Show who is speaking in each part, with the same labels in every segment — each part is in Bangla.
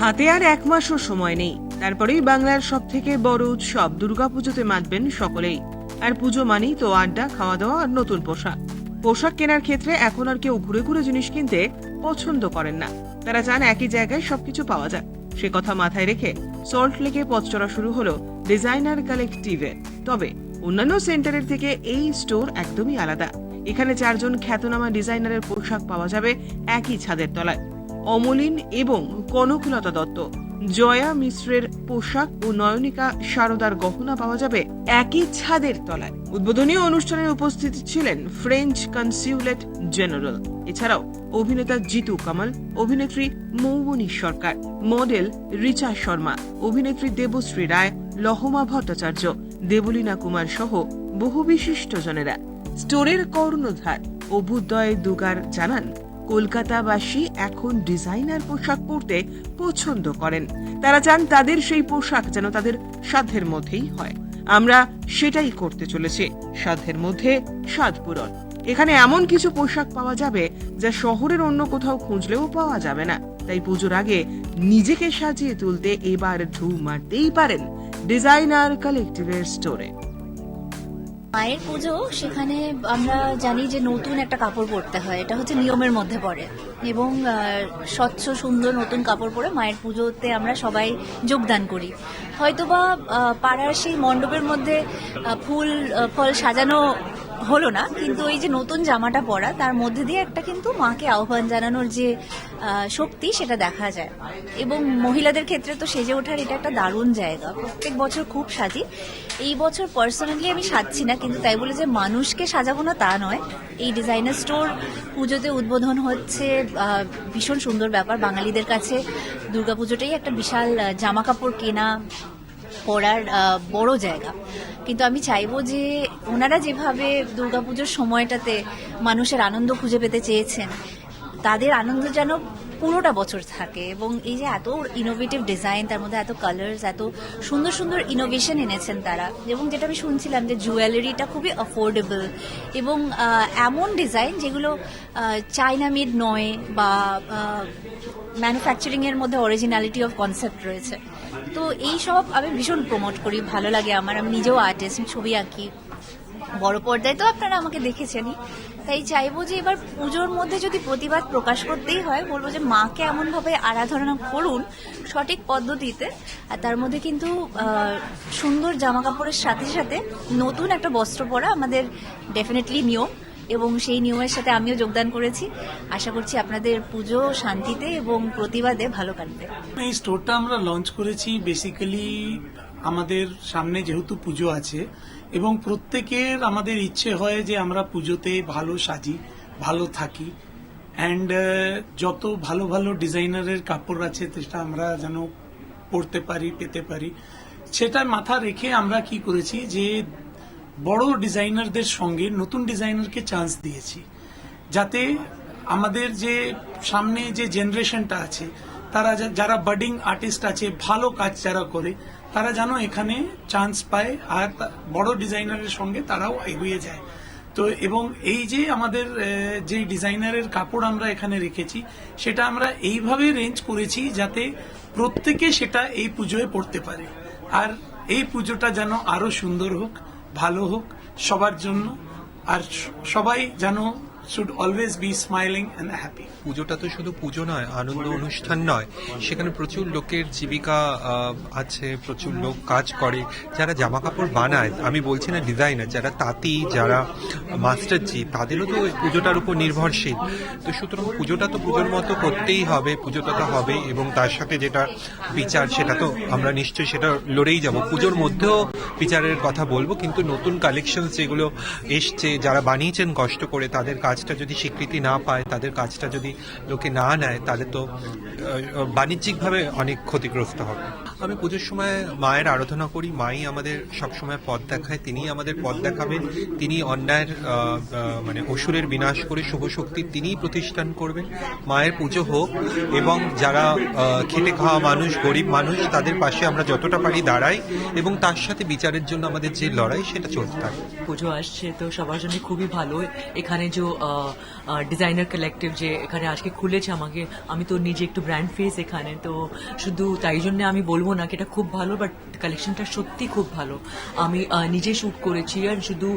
Speaker 1: হাতে আর এক মাসও সময় নেই। তারপরেই বাংলার সব থেকে বড় উৎসব দুর্গাপুজোতে মাতবেন সকলেই। আর পুজো মানেই তো আড্ডা খাওয়া দাওয়া আর নতুন পোশাক। পোশাক কেনার ক্ষেত্রে এখন আর কেউ ঘুরে ঘুরে জিনিস কিনতে পছন্দ করেন না। তারা চান একই জায়গায় সবকিছু পাওয়া যায় সে কথা মাথায় রেখে সল্ট লেকে পথ চড়া শুরু হলো ডিজাইনার কালেকটিভের তবে অন্যান্য সেন্টারের থেকে এই স্টোর একদমই আলাদা। এখানে চারজন খ্যাতনামা ডিজাইনারের পোশাক পাওয়া যাবে একই ছাদের তলায়। অমলিন এবং কনকলতা দত্ত। জয়া মিশ্রের পোশাক ও নয়নিকা সারদার গহনা পাওয়া যাবে একই ছাদের তলায়। উদ্বোধনী অনুষ্ঠানে উপস্থিত ছিলেন ফ্রেঞ্চ কনসিউলেট জেনারেল। এছাড়াও অভিনেতা জিতু কামাল, অভিনেত্রী মৌবনী সরকার, মডেল রিচা শর্মা, অভিনেত্রী দেবশ্রী রায়, লহমা ভট্টাচার্য, দেবলীনা কুমার সহ বহু বিশিষ্ট জনেরা। স্টোরের কর্ণধার অভ্যুদয় দুগার জানান কলকাতাবাসী এখন ডিজাইনার পোশাক পরতে পছন্দ করেন। তারা চান তাদের সেই পোশাক যেন তাদের সাধ্যের মধ্যেই হয়। আমরা সেটাই করতে চলেছি, সাধ্যের মধ্যে স্বাদ পূরণ। এখানে এমন কিছু পোশাক পাওয়া যাবে যা শহরের অন্য কোথাও খুঁজলেও পাওয়া যাবে না। তাই পুজোর আগে নিজেকে সাজিয়ে তুলতে এবার ঢু মারতেই পারেন ডিজাইনার কালেকটিভের স্টোরে।
Speaker 2: মায়ের পুজো, সেখানে আমরা জানি যে নতুন একটা কাপড় পরতে হয়। এটা হচ্ছে নিয়মের মধ্যে পড়ে। এবং স্বচ্ছ, সুন্দর নতুন কাপড় পরে মায়ের পুজোতে আমরা সবাই যোগদান করি। হয়তোবা পাড়ার সেই মণ্ডপের মধ্যে ফুল ফল সাজানো হলো না, কিন্তু এই যে নতুন জামাটা পরা, তার মধ্যে দিয়ে একটা কিন্তু মাকে আহ্বান জানানোর যে শক্তি সেটা দেখা যায়। এবং মহিলাদের ক্ষেত্রে তো সেজে ওঠার এটা একটা দারুণ জায়গা। প্রত্যেক বছর খুব সাজি। এই বছর পার্সোনালি আমি সাজছি না, কিন্তু তাই বলে যে মানুষকে সাজাবো না তা নয়। এই ডিজাইনার স্টোর পুজোতে উদ্বোধন হচ্ছে ভীষণ সুন্দর ব্যাপার। বাঙালিদের কাছে দুর্গাপুজোটাই একটা বিশাল জামা কাপড় কেনা পড়ার বড় জায়গা। কিন্তু আমি চাইব যে ওনারা যেভাবে দুর্গাপুজোর সময়টাতে মানুষের আনন্দ খুঁজে পেতে চেয়েছেন, তাদের আনন্দ যেন পুরোটা বছর থাকে এবং এই যে এত ইনোভেটিভ ডিজাইন তার মধ্যে এত কালার্স এত সুন্দর সুন্দর ইনোভেশন এনেছেন তারা এবং যেটা আমি শুনছিলাম যে জুয়েলারিটা খুবই অ্যাফোর্ডেবল এবং এমন ডিজাইন যেগুলো চাইনা মেড নয় বা ম্যানুফ্যাকচারিং এর মধ্যে অরিজিনালিটি অফ কনসেপ্ট রয়েছে। তো এই সব আমি ভীষণ প্রমোট করি, ভালো লাগে আমার। আমি নিজেও আর্টিস্ট ছবি আঁকি। বড় পর্দায় তো আপনারা আমাকে দেখেছেনই। তাই চাইব যে এবার পুজোর মধ্যে যদি প্রতিবাদ প্রকাশ করতেই হয়, বলব যে মাকে এমনভাবে আরাধনা করুন সঠিক পদ্ধতিতে। আর তার মধ্যে কিন্তু সুন্দর জামা কাপড়ের সাথে সাথে নতুন একটা বস্ত্র পরা আমাদের ডেফিনেটলি নিয়ম। এবং সেই নিয়মের সাথে আমিও যোগদান করেছি। আশা করছি আপনাদের পুজো শান্তিতে এবং প্রতিবাদে ভালো কাটবে।
Speaker 3: এই স্টোরটা আমরা লঞ্চ করেছি বেসিক্যালি আমাদের সামনে যেহেতু পুজো আছে এবং প্রত্যেকের আমাদের ইচ্ছে হয় যে আমরা পুজোতে ভালো সাজি, ভালো থাকি। অ্যান্ড যত ভালো ভালো ডিজাইনারের কাপড় আছে সেটা আমরা যেন পরতে পারি, পেতে পারি। সেটা মাথা রেখে আমরা কি করেছি যে বড় ডিজাইনারদের সঙ্গে নতুন ডিজাইনারকে চান্স দিয়েছি। যাতে আমাদের যে সামনে যে জেনারেশনটা আছে, তারা যারা বাডিং আর্টিস্ট আছে, ভালো কাজ যারা করে, তারা যেন এখানে চান্স পায় আর বড় ডিজাইনারের সঙ্গে তারাও এগিয়ে যায়। তো এবং এই যে আমাদের যে ডিজাইনারের কাপড় আমরা এখানে রেখেছি, সেটা আমরা এইভাবে রেঞ্জ করেছি যাতে প্রত্যেকে সেটা এই পুজোয় পড়তে পারে। আর এই পুজোটা যেন আরও সুন্দর হোক। ভালো হোক সবার জন্য। আর সবাই যেন should always be smiling and happy
Speaker 4: পুজোটা তো শুধু পুজো নয়, আনন্দ অনুষ্ঠান নয়। সেখানে প্রচুর লোকের জীবিকা আছে, প্রচুর লোক কাজ করে। যারা জামা কাপড় বানায়, আমি বলছি না ডিজাইনার, যারা তাঁতি, যারা মাস্টারজি, তাদেরও তো ওই পুজোটার উপর নির্ভরশীল। তো সুতরাং পুজোটা তো পুজোর মতো করতেই হবে, পুজোটা তো হবে, এবং তার সাথে যেটা বিচার, সেটা তো আমরা নিশ্চয়ই সেটা লড়েই যাব। পুজোর মধ্যেও বিচারের কথা বলব, কিন্তু নতুন কালেকশন যেগুলো এসছে, যারা বানিয়েছেন কষ্ট করে, তাদের কাজটা যদি স্বীকৃতি না পায়, তাদের কাজটা যদি লোকে না নেয়, তাহলে তো বাণিজ্যিকভাবে অনেক ক্ষতিগ্রস্ত হবে। আমি পুজোর সময় মায়ের আরাধনা করি। মাই আমাদের সবসময় পথ দেখায়। তিনিই আমাদের পথ দেখাবেন। তিনি অন্যায়ের মানে অসুরের বিনাশ করে শুভ শক্তি তিনিই প্রতিষ্ঠান করবেন। মায়ের পুজো হোক এবং যারা খেটে খাওয়া মানুষ, গরিব মানুষ, তাদের পাশে আমরা যতটা পারি দাঁড়াই এবং তার সাথে বিচারের জন্য আমাদের যে লড়াই, সেটা চলতে থাকে।
Speaker 5: পুজো আসছে, তো সবার জন্য খুবই ভালো। এখানে যে ডিজাইনার কালেকটিভ যে এখানে আজকে খুলেছে আমাকে, আমি তো নিজে একটু ব্র্যান্ড ফেস এখানে, তো শুধু তাই জন্য আমি বলব না কি এটা খুব ভালো বাট কালেকশনটা সত্যি খুব ভালো। আমি নিজে শ্যুট করেছি আর শুধু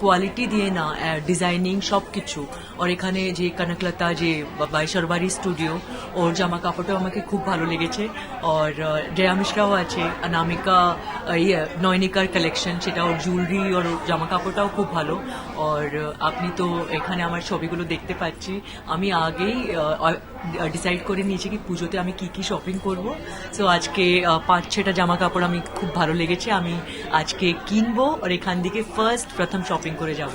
Speaker 5: কোয়ালিটি দিয়ে না ডিজাইনিং সব কিছু আর এখানে যে কনকলতা, যে বাইশরবাড়ি স্টুডিও ওর জামা কাপড়টাও আমাকে খুব ভালো লেগেছে। আর জয়া মিশ্রাও আছে, অনামিকা ইয়ে নয়নিকার কালেকশন সেটা ওর জুয়েলারি ওর জামা কাপড়টাও খুব ভালো। আর আপনি তো এখানে আমার ছবিগুলো দেখতে পাচ্ছি। আমি আগেই ডিসাইড করে নিয়েছি কি পুজোতে আমি কি কি শপিং করব। সো আজকে পাঁচ ছটা জামা কাপড় আমি খুব ভালো লেগেছে। আমি আজকে কিনবো আর এখান থেকে ফার্স্ট প্রথম শপিং করে যাব।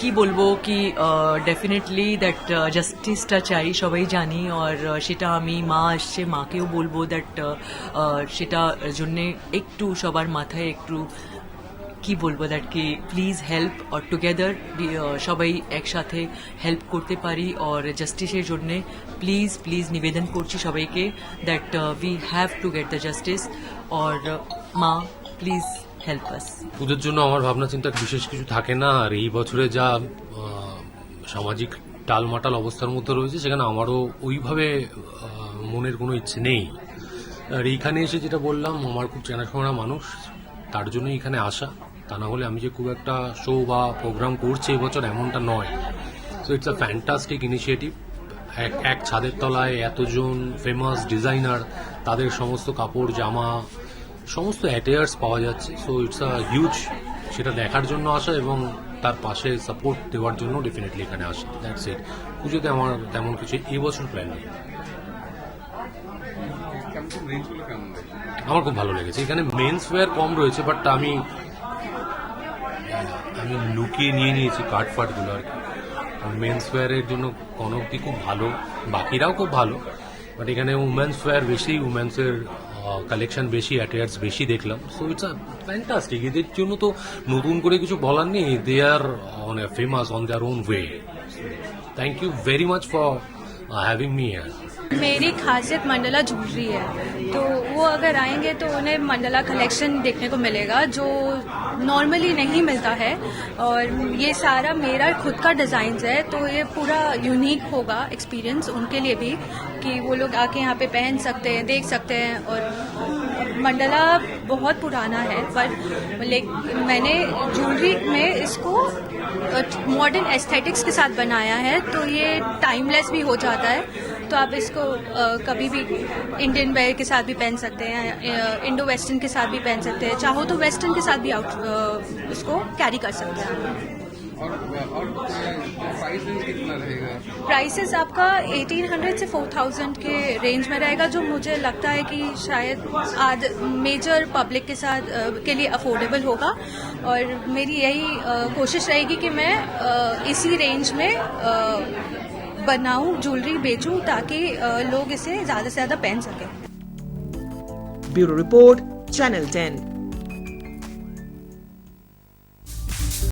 Speaker 5: কি বলব কি ডেফিনেটলি দ্যাট জাস্টিসটা চাই, সবাই জানি। আর সেটা আমি মা আসছে, মাকেও বলব দ্যাট সেটা জন্যে একটু সবার মাথায় একটু কি বলব দ্যাট কি প্লিজ হেল্প অর টুগেদার সবাই একসাথে হেল্প করতে পারি আর জাস্টিসের জন্যে প্লিজ প্লিজ নিবেদন করছি সবাইকে that we have to get the justice or মা প্লিজ হেল্প আস
Speaker 6: পুজোর জন্য আমার ভাবনা চিন্তা বিশেষ কিছু থাকে না, আর এই বছরে যা সামাজিক টালমাটাল অবস্থার মধ্যে রয়েছে, সেখানে আমারও ওইভাবে মনের কোনো ইচ্ছে নেই। আর এইখানে এসে যেটা বললাম, আমার খুব চেনাশোনা মানুষ, তার জন্য এখানে আসা। তা না হলে আমি যে খুব একটা শো বা প্রোগ্রাম করছি এবছর এমনটা নয়। So it's a fantastic initiative এক এক ছাদের তলায় এতজন ফেমাস ডিজাইনার তাদের সমস্ত কাপড় জামা সমস্ত অ্যাটেয়ার্স পাওয়া যাচ্ছে। সো ইটস আ হিউজ সেটা দেখার জন্য আসা এবং তার পাশে সাপোর্ট দেওয়ার জন্য ডেফিনেটলি এখানে আসা। দ্যাটস ইট পুজোতে আমার তেমন কিছু এবছর প্ল্যান নেই। আমার খুব ভালো লেগেছে। এখানে মেন্স ওয়্যার কম রয়েছে বাট আমি আমি লুকিয়ে নিয়ে নিয়েছি কাঠ ফাটগুলো আর কি। মেন্স ওয়্যারের জন্য কনকটি খুব ভালো, বাকিরাও খুব ভালো বাট এখানে উমেন্স ওয়্যার বেশি উমেন্সের কালেকশন বেশি অ্যাটেয়ার্স বেশি দেখলাম। সো ইটস আ ফ্যান্টাস্টিক এদের জন্য তো নতুন করে কিছু বলার নেই they are on famous on their own way thank you very much for having me here
Speaker 7: मेरी खासियत मंडला ज्वेलरी है। तो वो अगर आएँगे तो उन्हें मंडला कलेक्शन देखने को मिलेगा, जो नॉर्मली नहीं मिलता है। और ये सारा मेरा खुद का डिज़ाइन है तो ये पूरा यूनिक होगा एक्सपीरियंस उनके लिए भी, कि वो लोग आके यहाँ पे पहन सकते हैं, देख सकते हैं। और मंडला बहुत पुराना है, पर लेकिन मैंने ज्वेलरी में इसको मॉडर्न एस्थेटिक्स के साथ बनाया है तो ये टाइमलेस भी हो जाता है। तो आप इसको कभी भी इंडियन वेयर के साथ भी पहन सकते हैं इंडो वेस्टर्न के साथ भी पहन सकते हैं। चाहो तो वेस्टर्न के साथ भी आउट इसको कैरी कर सकते हैं। प्राइसेस आपका 1800 से 4000 के रेंज में रहेगा जो मुझे लगता है कि शायद आज मेजर पब्लिक के साथ के लिए अफोर्डेबल होगा। और मेरी यही कोशिश रहेगी कि मैं इसी रेंज में बनाऊ ज्वेलरी बेचू ताकि लोग इसे ज़्यादा से ज़्यादा पहन सके।
Speaker 1: Bureau report, channel ten.